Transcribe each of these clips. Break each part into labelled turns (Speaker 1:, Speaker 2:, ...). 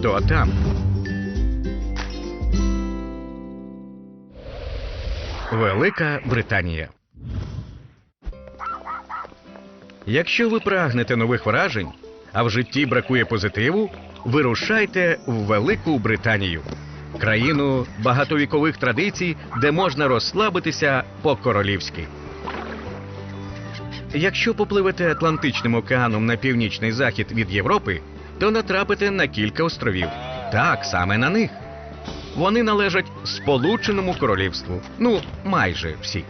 Speaker 1: Хто там? Велика Британія. Якщо ви прагнете нових вражень, а в житті бракує позитиву, вирушайте в Велику Британію, країну багатовікових традицій, де можна розслабитися по-королівськи. Якщо попливете Атлантичним океаном на північний захід від Європи, то натрапите на кілька островів. Так, саме на них. Вони належать Сполученому Королівству. Ну, майже всі.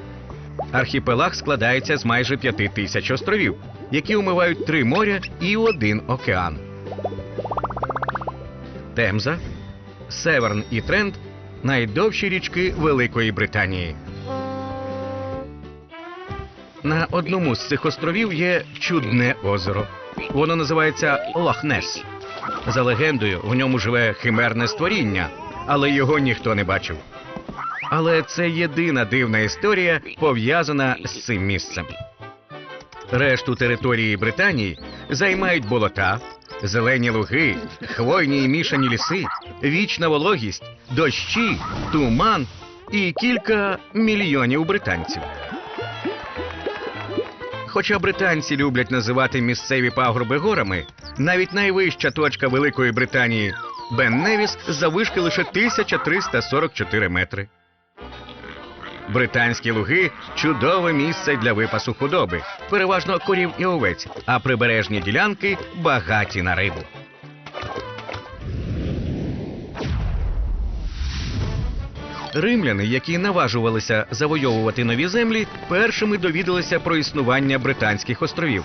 Speaker 1: Архіпелаг складається з майже п'яти тисяч островів, які омивають три моря і один океан. Темза, Северн і Трент найдовші річки Великої Британії. На одному з цих островів є чудне озеро. Воно називається Лохнес. За легендою, в ньому живе химерне створіння, але його ніхто не бачив. Але це єдина дивна історія, пов'язана з цим місцем. Решту території Британії займають болота, зелені луги, хвойні і мішані ліси, вічна вологість, дощі, туман і кілька мільйонів британців. Хоча британці люблять називати місцеві пагорби горами, навіть найвища точка Великої Британії Бен Невіс завишки лише 1344 метри. Британські луги чудове місце для випасу худоби, переважно корів і овець, а прибережні ділянки багаті на рибу. Римляни, які наважувалися завойовувати нові землі, першими довідалися про існування британських островів.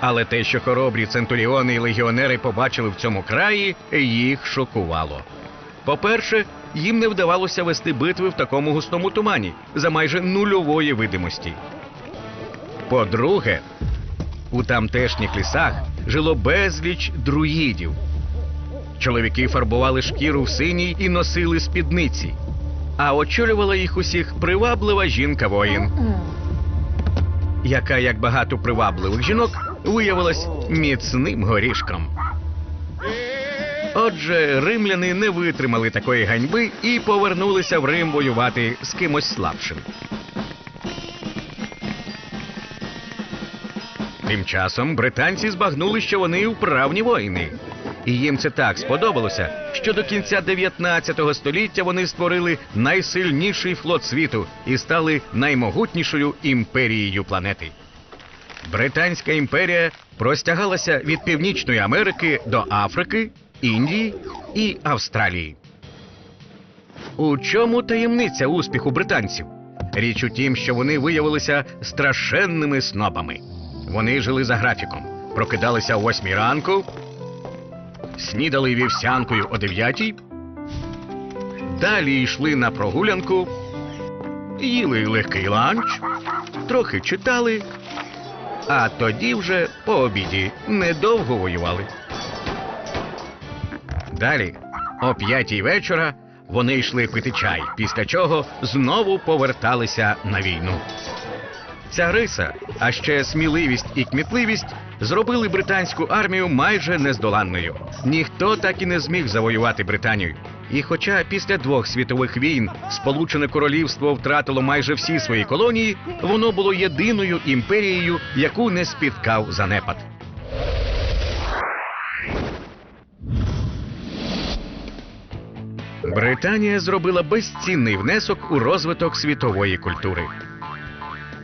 Speaker 1: Але те, що хоробрі центуріони і легіонери побачили в цьому краї, їх шокувало. По-перше, їм не вдавалося вести битви в такому густому тумані за майже нульової видимості. По-друге, у тамтешніх лісах жило безліч друїдів. Чоловіки фарбували шкіру в синій і носили спідниці, а очолювала їх усіх приваблива жінка-воїн, яка, як багато привабливих жінок, виявилась міцним горішком. Отже, римляни не витримали такої ганьби і повернулися в Рим воювати з кимось слабшим. Тим часом британці збагнули, що вони вправні воїни. І їм це так сподобалося, що до кінця 19 століття вони створили найсильніший флот світу і стали наймогутнішою імперією планети. Британська імперія простягалася від Північної Америки до Африки, Індії і Австралії. У чому таємниця успіху британців? Річ у тім, що вони виявилися страшенними снобами. Вони жили за графіком, прокидалися о 8 ранку, снідали вівсянкою о 9, далі йшли на прогулянку, їли легкий ланч, трохи читали, а тоді вже по обіді недовго воювали. Далі, о п'ятій вечора, вони йшли пити чай, після чого знову поверталися на війну. Ця риса, а ще сміливість і кмітливість зробили британську армію майже нездоланною. Ніхто так і не зміг завоювати Британію. І хоча після двох світових війн Сполучене Королівство втратило майже всі свої колонії, воно було єдиною імперією, яку не спіткав занепад. Британія зробила безцінний внесок у розвиток світової культури.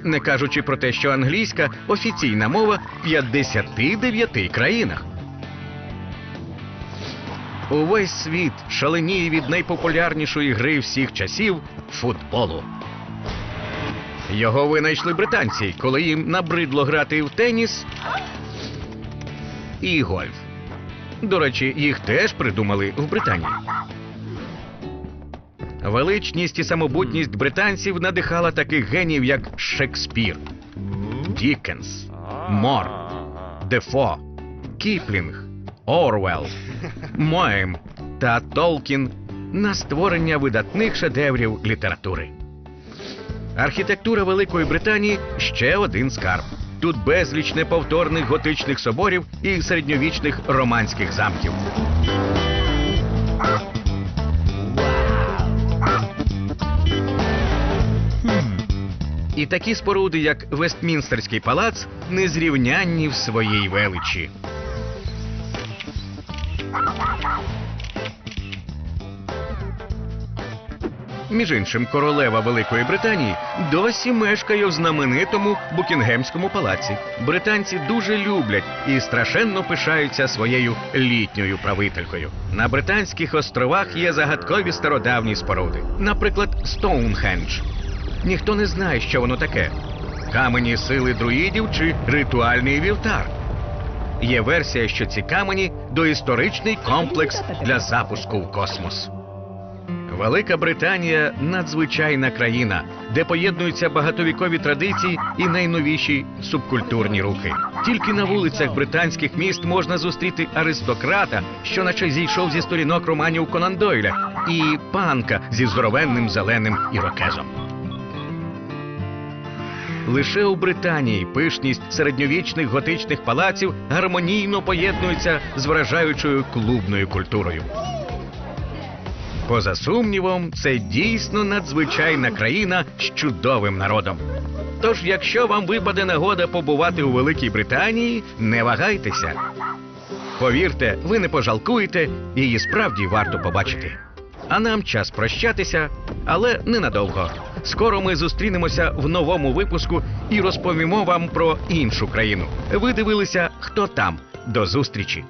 Speaker 1: Не кажучи про те, що англійська офіційна мова в 59 країнах. Увесь світ шаленіє від найпопулярнішої гри всіх часів футболу. Його винайшли британці, коли їм набридло грати в теніс і гольф. До речі, їх теж придумали в Британії. Величність і самобутність британців надихала таких генів, як Шекспір, Дікенс, Мор, Дефо, Кіплінг, Орвелл, Моем та Толкін на створення видатних шедеврів літератури. Архітектура Великої Британії ще один скарб. Тут безліч неповторних готичних соборів і середньовічних романських замків. І такі споруди, як Вестмінстерський палац, незрівнянні в своїй величі. Між іншим, королева Великої Британії досі мешкає в знаменитому Букінгемському палаці. Британці дуже люблять і страшенно пишаються своєю літньою правителькою. На Британських островах є загадкові стародавні споруди, наприклад, Стоунхендж. Ніхто не знає, що воно таке: камені сили друїдів чи ритуальний вівтар. Є версія, що ці камені доісторичний комплекс для запуску в космос. Велика Британія надзвичайна країна, де поєднуються багатовікові традиції і найновіші субкультурні рухи. Тільки на вулицях британських міст можна зустріти аристократа, що наче зійшов зі сторінок романів Конан Дойля, і панка зі здоровенним зеленим ірокезом. Лише у Британії пишність середньовічних готичних палаців гармонійно поєднується з вражаючою клубною культурою. Поза сумнівом, це дійсно надзвичайна країна з чудовим народом. Тож, якщо вам випаде нагода побувати у Великій Британії, не вагайтеся. Повірте, ви не пожалкуєте, її справді варто побачити. А нам час прощатися, але ненадовго. Скоро ми зустрінемося в новому випуску і розповімо вам про іншу країну. Ви дивилися, хто там. До зустрічі!